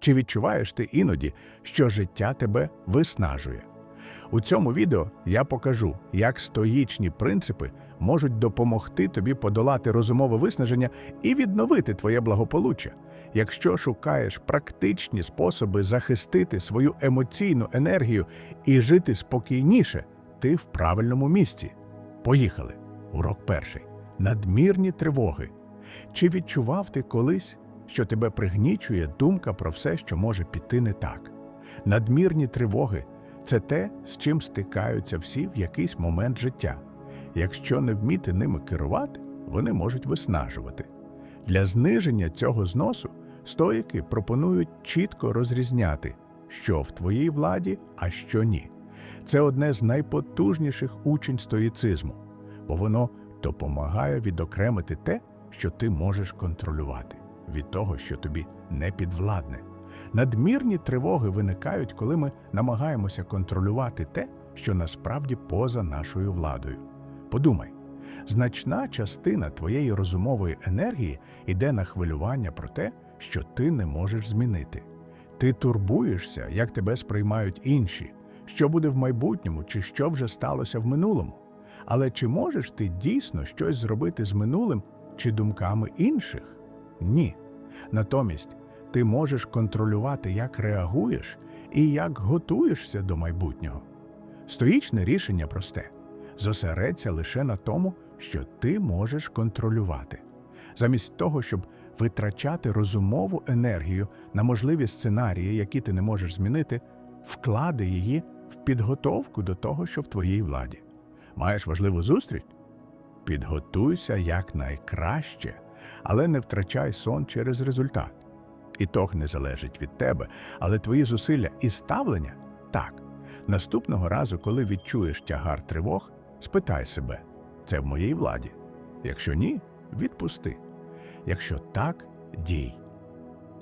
Чи відчуваєш ти іноді, що життя тебе виснажує? У цьому відео я покажу, як стоїчні принципи можуть допомогти тобі подолати розумове виснаження і відновити твоє благополуччя. Якщо шукаєш практичні способи захистити свою емоційну енергію і жити спокійніше, ти в правильному місці. Поїхали. Урок перший. Надмірні тривоги. Чи відчував ти колись, що тебе пригнічує думка про все, що може піти не так? Надмірні тривоги це те, з чим стикаються всі в якийсь момент життя. Якщо не вміти ними керувати, вони можуть виснажувати. Для зниження цього зносу стоїки пропонують чітко розрізняти, що в твоїй владі, а що ні. Це одне з найпотужніших учень стоїцизму, бо воно допомагає відокремити те, що ти можеш контролювати, від того, що тобі не підвладне. Надмірні тривоги виникають, коли ми намагаємося контролювати те, що насправді поза нашою владою. Подумай, значна частина твоєї розумової енергії йде на хвилювання про те, що ти не можеш змінити. Ти турбуєшся, як тебе сприймають інші, що буде в майбутньому чи що вже сталося в минулому. Але чи можеш ти дійсно щось зробити з минулим чи думками інших? Ні. Натомість ти можеш контролювати, як реагуєш і як готуєшся до майбутнього. Стоїчне рішення просте зосередься лише на тому, що ти можеш контролювати. Замість того, щоб витрачати розумову енергію на можливі сценарії, які ти не можеш змінити, вклади її в підготовку до того, що в твоїй владі. Маєш важливу зустріч? Підготуйся якнайкраще, але не втрачай сон через результат. Ітог не залежить від тебе, але твої зусилля і ставлення так. Наступного разу, коли відчуєш тягар тривог, спитай себе, це в моїй владі. Якщо ні, відпусти. Якщо так, дій.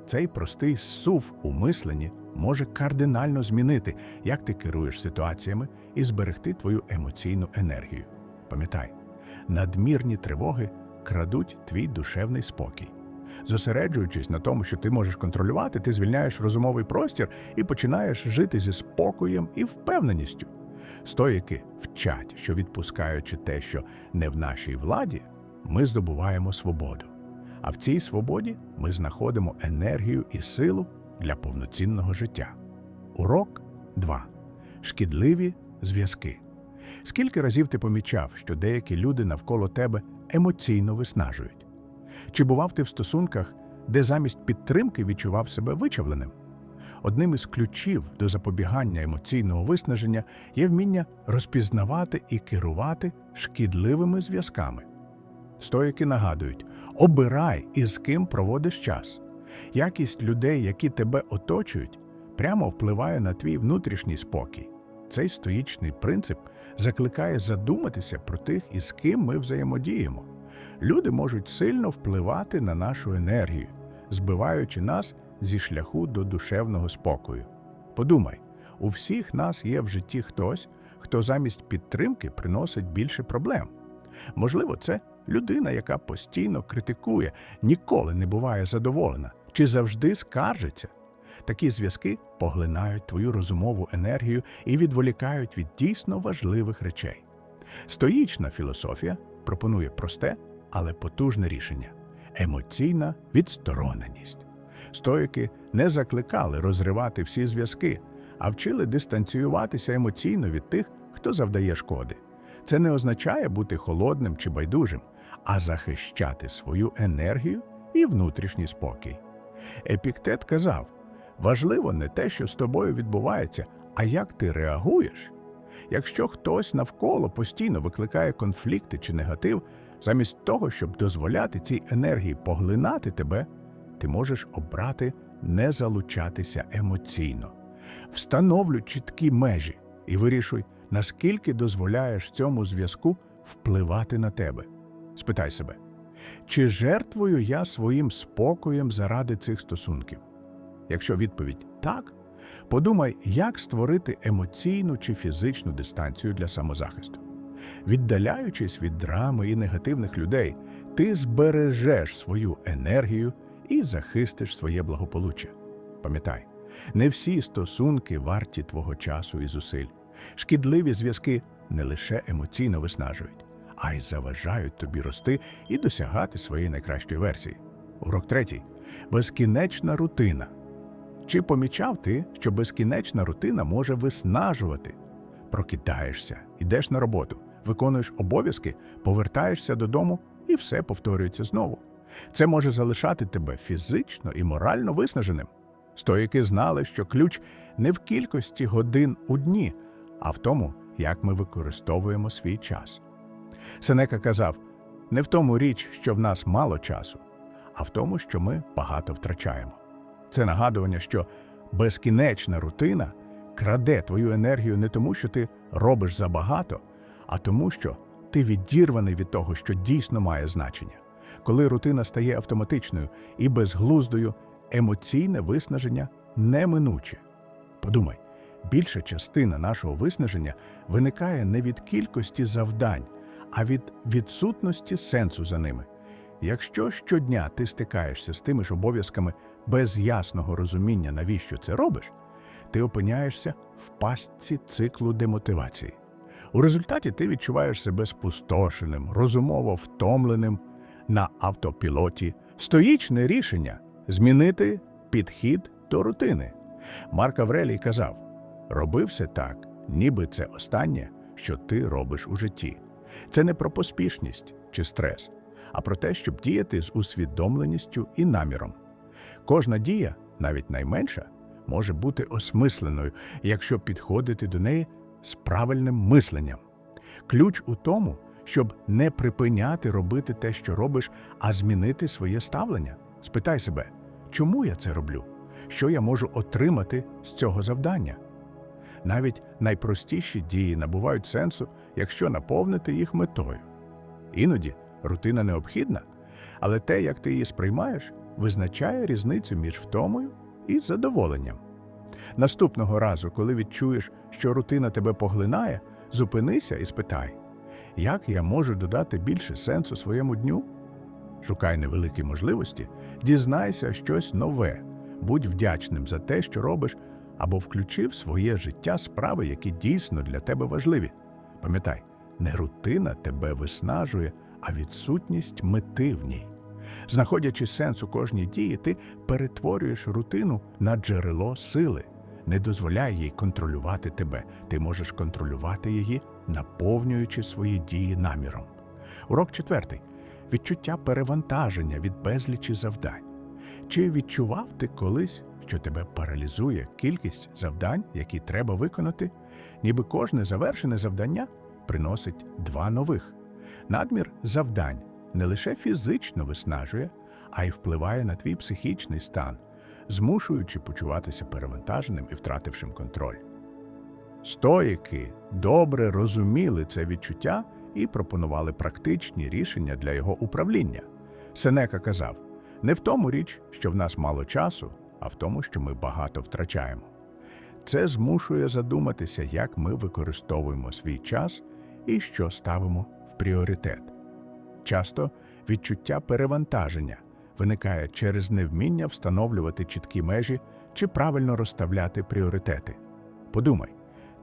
Цей простий сув у мисленні може кардинально змінити, як ти керуєш ситуаціями і зберегти твою емоційну енергію. Пам'ятай, надмірні тривоги крадуть твій душевний спокій. Зосереджуючись на тому, що ти можеш контролювати, ти звільняєш розумовий простір і починаєш жити зі спокоєм і впевненістю. Стоїки вчать, що відпускаючи те, що не в нашій владі, ми здобуваємо свободу. А в цій свободі ми знаходимо енергію і силу для повноцінного життя. Урок 2. Шкідливі зв'язки. Скільки разів ти помічав, що деякі люди навколо тебе емоційно виснажують? Чи бував ти в стосунках, де замість підтримки відчував себе вичавленим? Одним із ключів до запобігання емоційного виснаження є вміння розпізнавати і керувати шкідливими зв'язками. Стоїки нагадують: обирай, із ким проводиш час. Якість людей, які тебе оточують, прямо впливає на твій внутрішній спокій. Цей стоїчний принцип закликає задуматися про тих, із ким ми взаємодіємо. Люди можуть сильно впливати на нашу енергію, збиваючи нас зі шляху до душевного спокою. Подумай, у всіх нас є в житті хтось, хто замість підтримки приносить більше проблем. Можливо, це людина, яка постійно критикує, ніколи не буває задоволена чи завжди скаржиться. Такі зв'язки поглинають твою розумову енергію і відволікають від дійсно важливих речей. Стоїчна філософія пропонує просте, але потужне рішення емоційна відстороненість. Стоїки не закликали розривати всі зв'язки, а вчили дистанціюватися емоційно від тих, хто завдає шкоди. Це не означає бути холодним чи байдужим, а захищати свою енергію і внутрішній спокій. Епіктет казав: важливо не те, що з тобою відбувається, а як ти реагуєш. Якщо хтось навколо постійно викликає конфлікти чи негатив, замість того, щоб дозволяти цій енергії поглинати тебе, ти можеш обрати не залучатися емоційно. Встановлюй чіткі межі і вирішуй, наскільки дозволяєш цьому зв'язку впливати на тебе. Спитай себе, чи жертвую я своїм спокоєм заради цих стосунків? Якщо відповідь так, подумай, як створити емоційну чи фізичну дистанцію для самозахисту. Віддаляючись від драми і негативних людей, ти збережеш свою енергію і захистиш своє благополуччя. Пам'ятай, не всі стосунки варті твого часу і зусиль. Шкідливі зв'язки не лише емоційно виснажують, а й заважають тобі рости і досягати своєї найкращої версії. Урок третій безкінечна рутина. Чи помічав ти, що безкінечна рутина може виснажувати? Прокидаєшся, йдеш на роботу, виконуєш обов'язки, повертаєшся додому і все повторюється знову. Це може залишати тебе фізично і морально виснаженим. Стоїки знали, що ключ не в кількості годин у дні, а в тому, як ми використовуємо свій час. Сенека казав: не в тому річ, що в нас мало часу, а в тому, що ми багато втрачаємо. Це нагадування, що безкінечна рутина краде твою енергію не тому, що ти робиш забагато, а тому, що ти відірваний від того, що дійсно має значення. Коли рутина стає автоматичною і безглуздою, емоційне виснаження неминуче. Подумай, більша частина нашого виснаження виникає не від кількості завдань, а від відсутності сенсу за ними. Якщо щодня ти стикаєшся з тими ж обов'язками без ясного розуміння, навіщо це робиш, ти опиняєшся в пастці циклу демотивації. У результаті ти відчуваєш себе спустошеним, розумово втомленим на автопілоті. Стоїчне рішення змінити підхід до рутини. Марк Аврелій казав: роби все так, ніби це останнє, що ти робиш у житті. Це не про поспішність чи стрес, а про те, щоб діяти з усвідомленістю і наміром. Кожна дія, навіть найменша, може бути осмисленою, якщо підходити до неї з правильним мисленням. Ключ у тому, щоб не припиняти робити те, що робиш, а змінити своє ставлення. Спитай себе, чому я це роблю? Що я можу отримати з цього завдання? Навіть найпростіші дії набувають сенсу, якщо наповнити їх метою. Іноді рутина необхідна, але те, як ти її сприймаєш, визначає різницю між втомою і задоволенням. Наступного разу, коли відчуєш, що рутина тебе поглинає, зупинися і спитай, як я можу додати більше сенсу своєму дню? Шукай невеликі можливості, дізнайся щось нове, будь вдячним за те, що робиш, або включи в своє життя справи, які дійсно для тебе важливі. Пам'ятай, не рутина тебе виснажує, а відсутність мети в ній. Знаходячи сенс у кожній дії, ти перетворюєш рутину на джерело сили. Не дозволяй їй контролювати тебе. Ти можеш контролювати її, наповнюючи свої дії наміром. Урок четвертий. Відчуття перевантаження від безлічі завдань. Чи відчував ти колись, що тебе паралізує кількість завдань, які треба виконати, ніби кожне завершене завдання приносить два нових. Надмір завдань не лише фізично виснажує, а й впливає на твій психічний стан, змушуючи почуватися перевантаженим і втратившим контроль. Стоїки добре розуміли це відчуття і пропонували практичні рішення для його управління. Сенека казав: не в тому річ, що в нас мало часу, а в тому, що ми багато втрачаємо. Це змушує задуматися, як ми використовуємо свій час і що ставимо в пріоритет. Часто відчуття перевантаження виникає через невміння встановлювати чіткі межі чи правильно розставляти пріоритети. Подумай,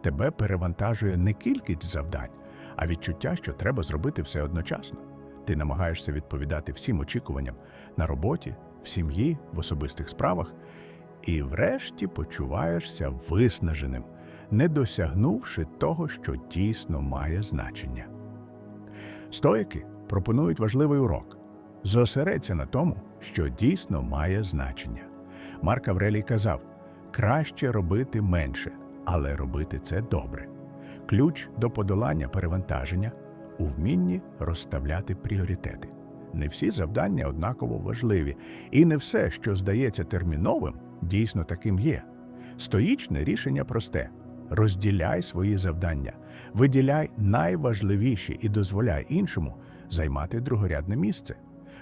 тебе перевантажує не кількість завдань, а відчуття, що треба зробити все одночасно. Ти намагаєшся відповідати всім очікуванням на роботі, в сім'ї, в особистих справах, і врешті почуваєшся виснаженим, не досягнувши того, що дійсно має значення. Стоїки пропонують важливий урок зосередься на тому, що дійсно має значення. Марк Аврелій казав: краще робити менше, але робити це добре. Ключ до подолання перевантаження у вмінні розставляти пріоритети. Не всі завдання однаково важливі, і не все, що здається терміновим, дійсно таким є. Стоїчне рішення просте: розділяй свої завдання, виділяй найважливіші і дозволяй іншому займати другорядне місце.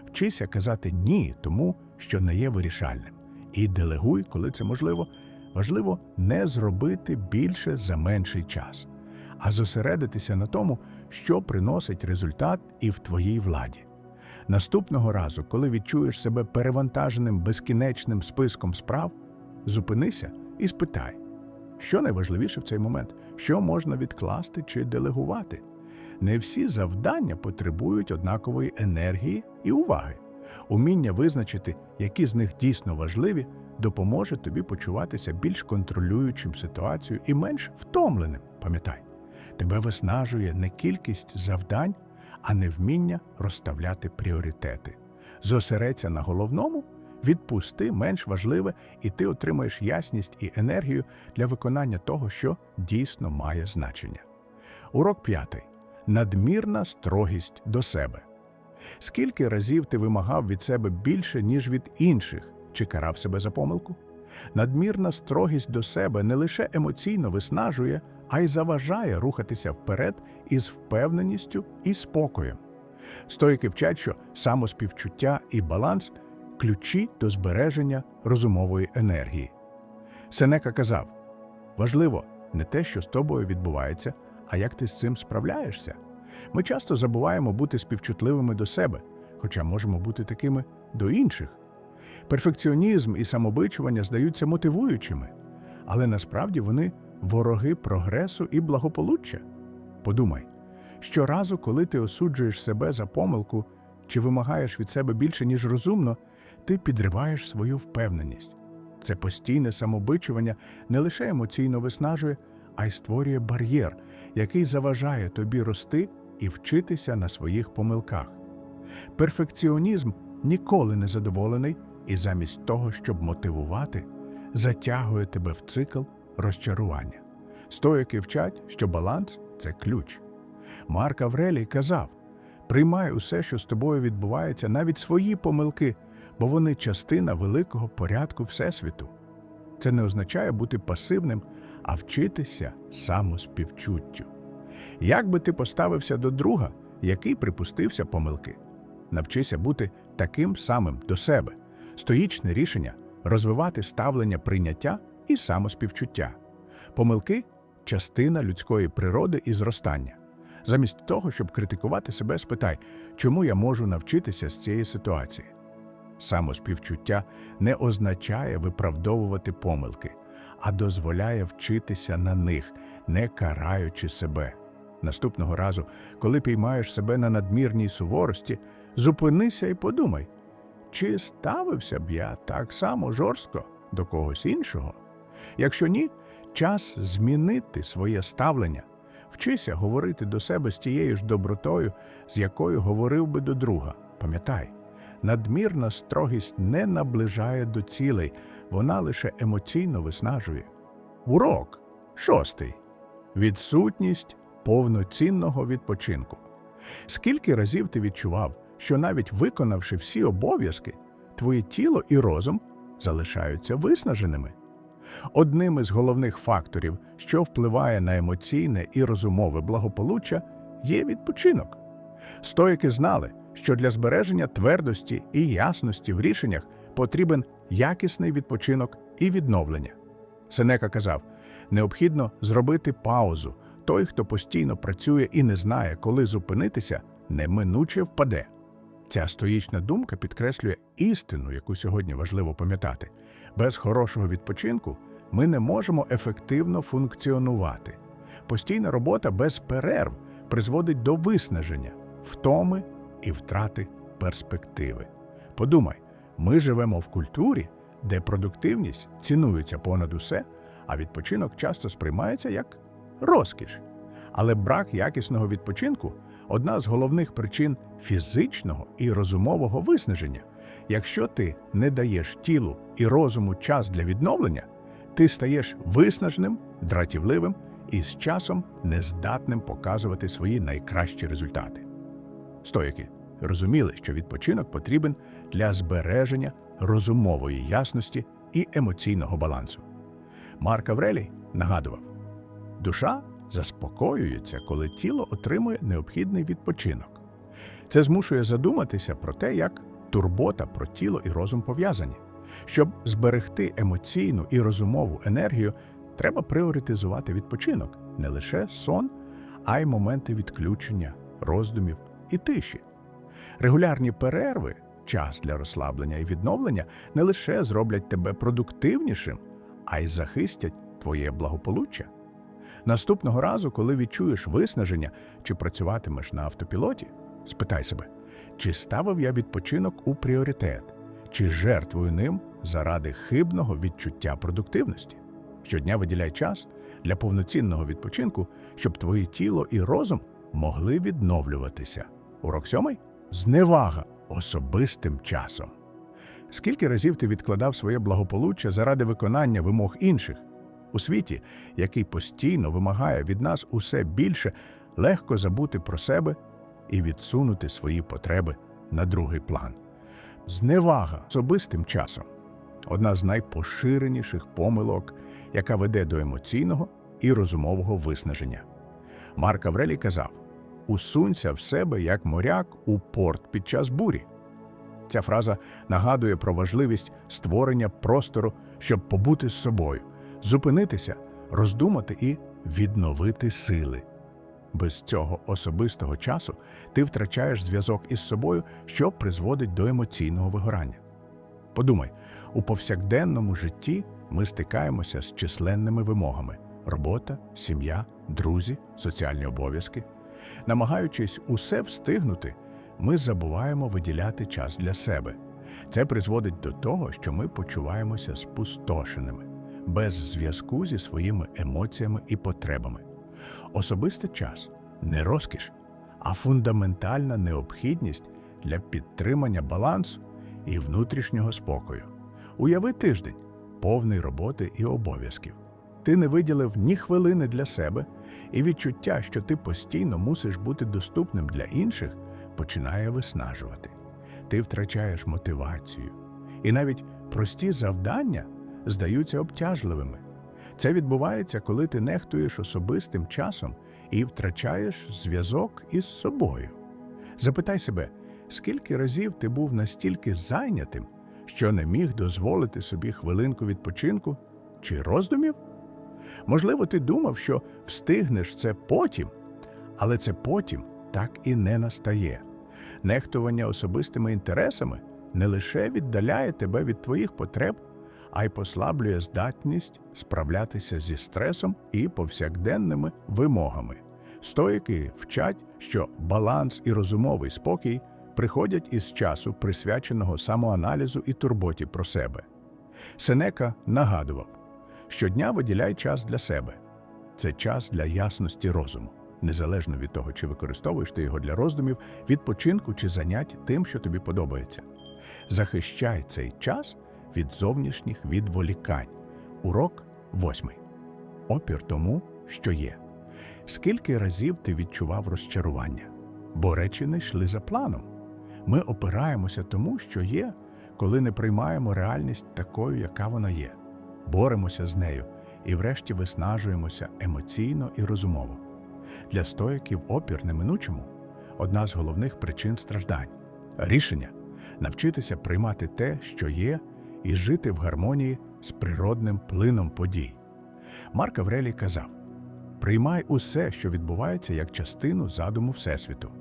Вчися казати ні тому, що не є вирішальним. І делегуй, коли це можливо. Важливо не зробити більше за менший час, а зосередитися на тому, що приносить результат і в твоїй владі. Наступного разу, коли відчуєш себе перевантаженим безкінечним списком справ, зупинися і спитай, що найважливіше в цей момент, що можна відкласти чи делегувати. Не всі завдання потребують однакової енергії і уваги. Уміння визначити, які з них дійсно важливі, допоможе тобі почуватися більш контролюючим ситуацію і менш втомленим. Пам'ятай, тебе виснажує не кількість завдань, а невміння розставляти пріоритети. Зосередься на головному, відпусти менш важливе, і ти отримаєш ясність і енергію для виконання того, що дійсно має значення. Урок п'ятий. Надмірна строгість до себе. Скільки разів ти вимагав від себе більше, ніж від інших, чи карав себе за помилку? Надмірна строгість до себе не лише емоційно виснажує, а й заважає рухатися вперед із впевненістю і спокоєм. Стоїки вчать, що самоспівчуття і баланс ключі до збереження розумової енергії. Сенека казав: важливо не те, що з тобою відбувається, а як ти з цим справляєшся. Ми часто забуваємо бути співчутливими до себе, хоча можемо бути такими до інших. Перфекціонізм і самобичування здаються мотивуючими, але насправді вони вороги прогресу і благополуччя. Подумай, щоразу, коли ти осуджуєш себе за помилку чи вимагаєш від себе більше, ніж розумно, ти підриваєш свою впевненість. Це постійне самобичування не лише емоційно виснажує, а й створює бар'єр, який заважає тобі рости і вчитися на своїх помилках. Перфекціонізм ніколи не задоволений і замість того, щоб мотивувати, затягує тебе в цикл розчарування. Стоїки вчать, що баланс це ключ. Марк Аврелій казав: приймай усе, що з тобою відбувається, навіть свої помилки, бо вони частина великого порядку Всесвіту. Це не означає бути пасивним, а вчитися самоспівчуттю. Як би ти поставився до друга, який припустився помилки? Навчися бути таким самим до себе. Стоїчне рішення розвивати ставлення прийняття і самоспівчуття. Помилки частина людської природи і зростання. Замість того, щоб критикувати себе, спитай, чому я можу навчитися з цієї ситуації. Самоспівчуття не означає виправдовувати помилки, а дозволяє вчитися на них, не караючи себе. Наступного разу, коли піймаєш себе на надмірній суворості, зупинися і подумай, чи ставився б я так само жорстко до когось іншого? Якщо ні, час змінити своє ставлення. Вчися говорити до себе з тією ж добротою, з якою говорив би до друга. Пам'ятай, надмірна строгість не наближає до цілей, вона лише емоційно виснажує. Урок шостий. Відсутність повноцінного відпочинку. Скільки разів ти відчував, що навіть виконавши всі обов'язки, твоє тіло і розум залишаються виснаженими? Одним із головних факторів, що впливає на емоційне і розумове благополуччя, є відпочинок. Стоїки знали, що для збереження твердості і ясності в рішеннях потрібен якісний відпочинок і відновлення. Сенека казав: необхідно зробити паузу. Той, хто постійно працює і не знає, коли зупинитися, неминуче впаде. Ця стоїчна думка підкреслює істину, яку сьогодні важливо пам'ятати. Без хорошого відпочинку ми не можемо ефективно функціонувати. Постійна робота без перерв призводить до виснаження, втоми і втрати перспективи. Подумай, ми живемо в культурі, де продуктивність цінується понад усе, а відпочинок часто сприймається як розкіш. Але брак якісного відпочинку одна з головних причин фізичного і розумового виснаження. Якщо ти не даєш тілу і розуму час для відновлення, ти стаєш виснажним, дратівливим і з часом нездатним показувати свої найкращі результати. Стоїки розуміли, що відпочинок потрібен для збереження розумової ясності і емоційного балансу. Марк Аврелій нагадував, душа заспокоюється, коли тіло отримує необхідний відпочинок. Це змушує задуматися про те, як турбота про тіло і розум пов'язані. Щоб зберегти емоційну і розумову енергію, треба пріоритизувати відпочинок не лише сон, а й моменти відключення, роздумів і тиші. Регулярні перерви, час для розслаблення і відновлення не лише зроблять тебе продуктивнішим, а й захистять твоє благополуччя. Наступного разу, коли відчуєш виснаження чи працюватимеш на автопілоті, спитай себе, чи ставив я відпочинок у пріоритет, чи жертвую ним заради хибного відчуття продуктивності. Щодня виділяй час для повноцінного відпочинку, щоб твоє тіло і розум могли відновлюватися. Урок сьомий зневага особистим часом. Скільки разів ти відкладав своє благополуччя заради виконання вимог інших? У світі, який постійно вимагає від нас усе більше, легко забути про себе і відсунути свої потреби на другий план. Зневага особистим часом одна з найпоширеніших помилок, яка веде до емоційного і розумового виснаження. Марк Аврелій казав: усунься в себе як моряк у порт під час бурі. Ця фраза нагадує про важливість створення простору, щоб побути з собою, зупинитися, роздумати і відновити сили. Без цього особистого часу ти втрачаєш зв'язок із собою, що призводить до емоційного вигорання. Подумай, у повсякденному житті ми стикаємося з численними вимогами: робота, сім'я, друзі, соціальні обов'язки. Намагаючись усе встигнути, ми забуваємо виділяти час для себе. Це призводить до того, що ми почуваємося спустошеними, без зв'язку зі своїми емоціями і потребами. Особистий час не розкіш, а фундаментальна необхідність для підтримання балансу і внутрішнього спокою. Уяви тиждень, повний роботи і обов'язків. Ти не виділив ні хвилини для себе, і відчуття, що ти постійно мусиш бути доступним для інших, починає виснажувати. Ти втрачаєш мотивацію. І навіть прості завдання здаються обтяжливими. Це відбувається, коли ти нехтуєш особистим часом і втрачаєш зв'язок із собою. Запитай себе, скільки разів ти був настільки зайнятим, що не міг дозволити собі хвилинку відпочинку чи роздумів? Можливо, ти думав, що встигнеш це потім, але це потім так і не настає. Нехтування особистими інтересами не лише віддаляє тебе від твоїх потреб, а й послаблює здатність справлятися зі стресом і повсякденними вимогами. Стоїки вчать, що баланс і розумовий спокій приходять із часу, присвяченого самоаналізу і турботі про себе. Сенека нагадував, щодня виділяй час для себе. Це час для ясності розуму, незалежно від того, чи використовуєш ти його для роздумів, відпочинку чи занять тим, що тобі подобається. Захищай цей час від зовнішніх відволікань. Урок восьмий. Опір тому, що є. Скільки разів ти відчував розчарування? Бо речі не йшли за планом. Ми опираємося тому, що є, коли не приймаємо реальність такою, яка вона є. Боремося з нею і врешті виснажуємося емоційно і розумово. Для стоїків опір неминучому одна з головних причин страждань. Рішення навчитися приймати те, що є, і жити в гармонії з природним плином подій. Марк Аврелій казав: приймай усе, що відбувається, як частину задуму Всесвіту.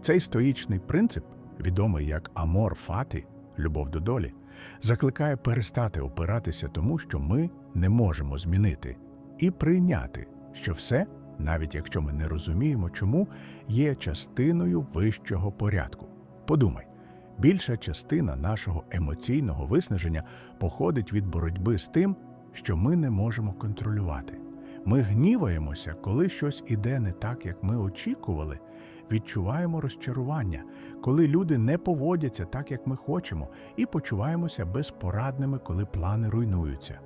Цей стоїчний принцип, відомий як амор фати, любов до долі, закликає перестати опиратися тому, що ми не можемо змінити, і прийняти, що все, навіть якщо ми не розуміємо, чому, є частиною вищого порядку. Подумай. Більша частина нашого емоційного виснаження походить від боротьби з тим, що ми не можемо контролювати. Ми гніваємося, коли щось іде не так, як ми очікували, відчуваємо розчарування, коли люди не поводяться так, як ми хочемо, і почуваємося безпорадними, коли плани руйнуються.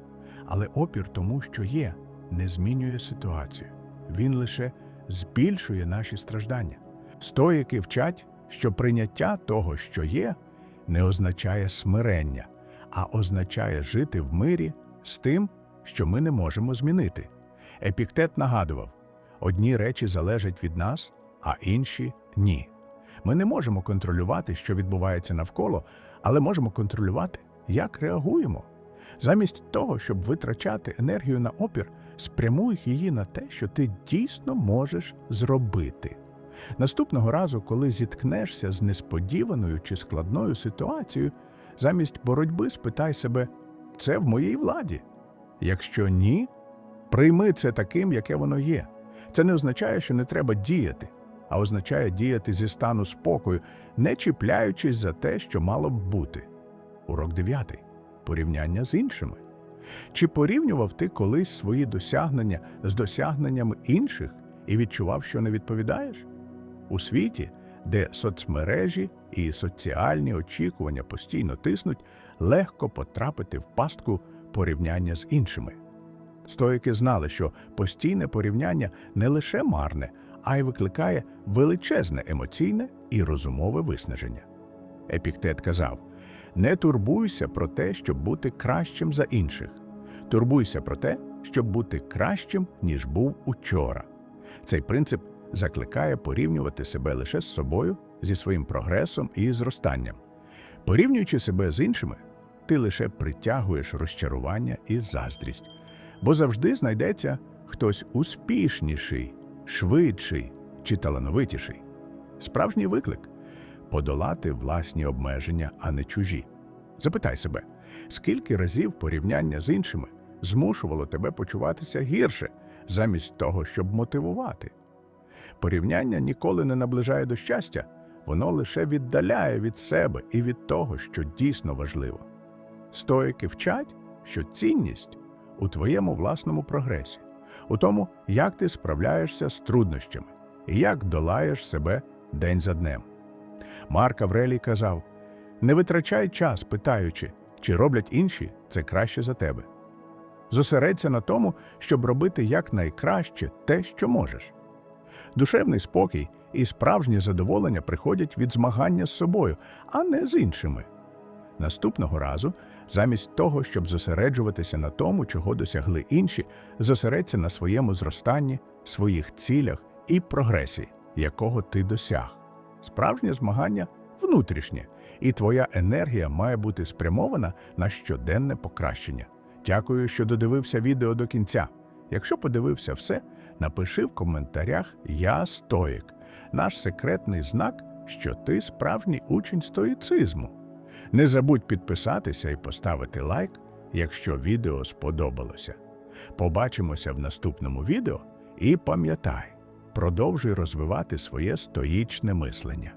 Але опір тому, що є, не змінює ситуацію. Він лише збільшує наші страждання. Стоїки вчать що прийняття того, що є, не означає смирення, а означає жити в мирі з тим, що ми не можемо змінити. Епіктет нагадував: одні речі залежать від нас, а інші ні. Ми не можемо контролювати, що відбувається навколо, але можемо контролювати, як реагуємо. Замість того, щоб витрачати енергію на опір, спрямуй її на те, що ти дійсно можеш зробити. Наступного разу, коли зіткнешся з несподіваною чи складною ситуацією, замість боротьби спитай себе, це в моїй владі. Якщо ні, прийми це таким, яке воно є. Це не означає, що не треба діяти, а означає діяти зі стану спокою, не чіпляючись за те, що мало б бути. Урок 9. Порівняння з іншими. Чи порівнював ти колись свої досягнення з досягненнями інших і відчував, що не відповідаєш? У світі, де соцмережі і соціальні очікування постійно тиснуть, легко потрапити в пастку порівняння з іншими. Стоїки знали, що постійне порівняння не лише марне, а й викликає величезне емоційне і розумове виснаження. Епіктет казав: не турбуйся про те, щоб бути кращим за інших. Турбуйся про те, щоб бути кращим, ніж був учора. Цей принцип закликає порівнювати себе лише з собою, зі своїм прогресом і зростанням. Порівнюючи себе з іншими, ти лише притягуєш розчарування і заздрість, бо завжди знайдеться хтось успішніший, швидший чи талановитіший. Справжній виклик подолати власні обмеження, а не чужі. Запитай себе, скільки разів порівняння з іншими змушувало тебе почуватися гірше, замість того, щоб мотивувати. Порівняння ніколи не наближає до щастя, воно лише віддаляє від себе і від того, що дійсно важливо. Стоїки вчать, що цінність у твоєму власному прогресі, у тому, як ти справляєшся з труднощами і як долаєш себе день за днем. Марк Аврелій казав: не витрачай час, питаючи, чи роблять інші це краще за тебе. Зосередься на тому, щоб робити якнайкраще те, що можеш. Душевний спокій і справжнє задоволення приходять від змагання з собою, а не з іншими. Наступного разу, замість того, щоб зосереджуватися на тому, чого досягли інші, зосередься на своєму зростанні, своїх цілях і прогресі, якого ти досяг. Справжнє змагання внутрішнє, і твоя енергія має бути спрямована на щоденне покращення. Дякую, що додивився відео до кінця. Якщо подивився все, напиши в коментарях Я стоїк, наш секретний знак, що ти справжній учень стоїцизму. Не забудь підписатися і поставити лайк, якщо відео сподобалося. Побачимося в наступному відео і пам'ятай, продовжуй розвивати своє стоїчне мислення.